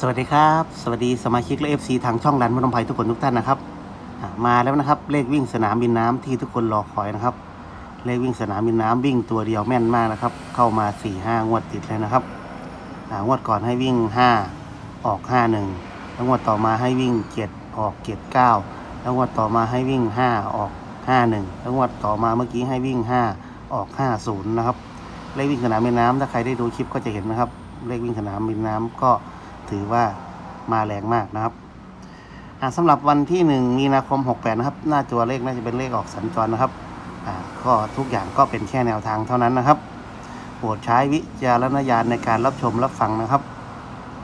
สวัสดีครับ สวัสดีสมาชิกและ FC ทางช่องรันพนมไพรทุกคนทุกท่านนะครับมาแล้วนะครับ เลขวิ่งสนามบินน้ำที่ทุกคนรอคอยนะครับ เลขวิ่งสนามบินน้ำวิ่งตัวเดียวแม่นมากนะครับ เข้ามา4ี่ห้างวดติดเลยนะครับงวดก่อนให้วิ่ง 5 ออก 5 1แล้วงวดต่อมาให้วิ่ง 7 ออก 7 9 แล้วงวดต่อมาให้วิ่ง 5 ออก 5 1 แล้วงวดต่อมาเมื่อกี้ให้วิ่ง 5 ออก 5 0 นะครับ เลขวิ่งสนามบินน้ำถ้าใครได้ดูคลิปก็จะเห็นนะครับ เลขวิ่งสนามบินน้ำก็ ถือว่ามาแรงมากนะครับอ่าสำหรับวันที่ 1 มีนาคม 68 นะครับ หน้าตัวเลขน่าจะเป็นเลขออกสัญจรนะครับก็ทุกอย่างก็เป็นแค่แนวทางเท่านั้นนะครับ โปรดใช้วิจารณญาณในการรับชมรับฟังนะครับ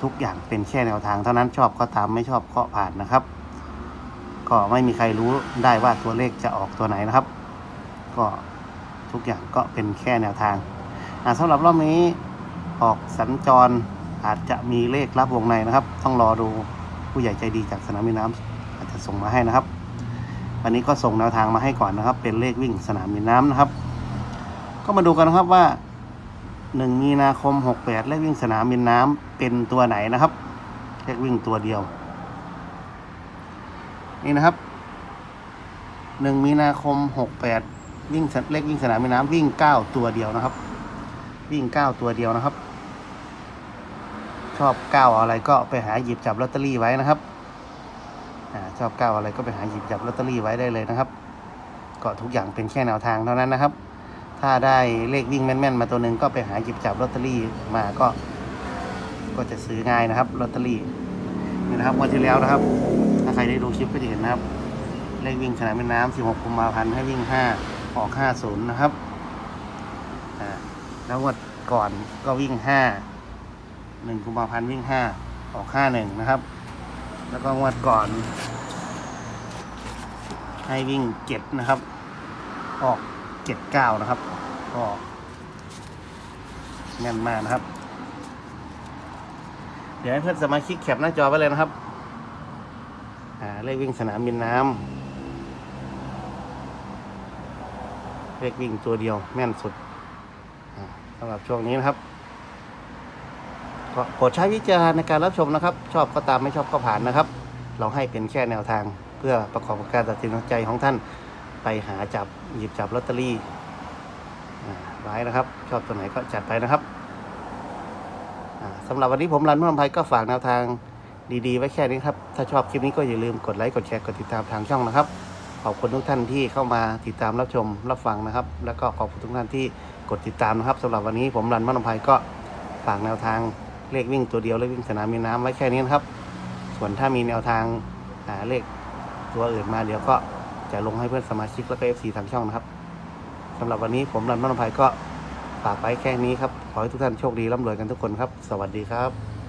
ทุกอย่างเป็นแค่แนวทางเท่านั้นชอบก็ตามไม่ชอบก็ผ่านนะครับ ก็ไม่มีใครรู้ได้ว่าตัวเลขจะออกตัวไหนนะครับ ก็ทุกอย่างก็เป็นแค่แนวทางอ่าสำหรับรอบนี้ออกสัญจร อาจจะมีเลขลับวงในนะครับ ต้องรอดูผู้ใหญ่ใจดีจากสนามบินน้ำอาจจะส่งมาให้นะครับ วันนี้ก็ส่งแนวทางมาให้ก่อนนะครับ เป็นเลขวิ่งสนามบินน้ำนะครับ ก็มาดูกันนะครับว่า 1 มีนาคม 68 เลขวิ่งสนามบินน้ำเป็นตัวไหนนะครับ เลขวิ่งตัวเดียว นี่นะครับ 1 มีนาคม 68 วิ่งเลขวิ่งสนามบินน้ำวิ่ง 9 ตัวเดียวนะครับ วิ่ง 9 ตัวเดียวนะครับ อบ9อะไรก็ไปหาหยิบจับลอตเตอรี่ไว้นะครับอาชอบ9อะไรก็ไปหาหยิบจับลอตเตอรี่ไว้ได้เลยนะครับ ก็ทุกอย่างเป็นแค่แนวทางเท่านั้นนะครับ ถ้าได้เลขวิ่งแม่นๆมาตัวหนึ่งก็ไปหาหยิบจับลอตเตอรี่มาก็ ก็จะซื้อง่ายนะครับลอตเตอรี่นี่นะครับวันที่แล้วนะครับ ถ้าใครได้ดูคลิปก็จะเห็นนะครับ เลขวิ่งสนามบินน้ำ16กุมภาพันธ์ให้วิ่ง 5 ออก 50 นะครับอ่าแล้ววันก่อนก็วิ่ง 5 1กุมภาพันธ์วิ่ง5ออก51นะครับ แล้วก็งวดก่อน ให้วิ่ง7นะครับ ออก79นะครับ ก็แน่นมากนะครับ เดี๋ยวให้เพื่อนสมาชิกแคปหน้าจอไว้เลยนะครับอ่าเลขวิ่งสนามบินน้ำเลขวิ่งตัวเดียวแม่นสุดสำหรับช่วงนี้นะครับ ก็โปรดใช้วิจารณ์ในการรับชมนะครับ ชอบก็ตามไม่ชอบก็ผ่านนะครับ เราให้เป็นแค่แนวทางเพื่อประกอบการตัดสินใจของท่านไปหาจับหยิบจับลอตเตอรี่อ่าไว้นะครับ ชอบตัวไหนก็จัดไปนะครับอ่าสำหรับวันนี้ผมรันพนมไพก็ฝากแนวทางดีๆ ไว้แค่นี้ครับ ถ้าชอบคลิปนี้ก็อย่าลืมกดไลค์ กดแชร์ กดติดตามทางช่องนะครับ ขอบคุณทุกท่านที่เข้ามาติดตามรับชมรับฟังนะครับ แล้วก็ขอบคุณทุกท่านที่กดติดตามนะครับสำหรับวันนี้ผมรันพนมไพก็ฝากแนวทาง เลขวิ่งตัวเดียวเลขวิ่งสนามมีน้ำไว้แค่นี้นครับ ส่วนถ้ามีแนวทางหาเลขตัวอื่นมาเดี๋ยวก็จะลงให้เพื่อนสมาชิกแล้วก็เอฟซีทางช่องนะครับสำหรับวันนี้ผมรันพนภัยก็ฝากไว้แค่นี้ครับ ขอให้ทุกท่านโชคดีร่ำรวยกันทุกคนครับ สวัสดีครับ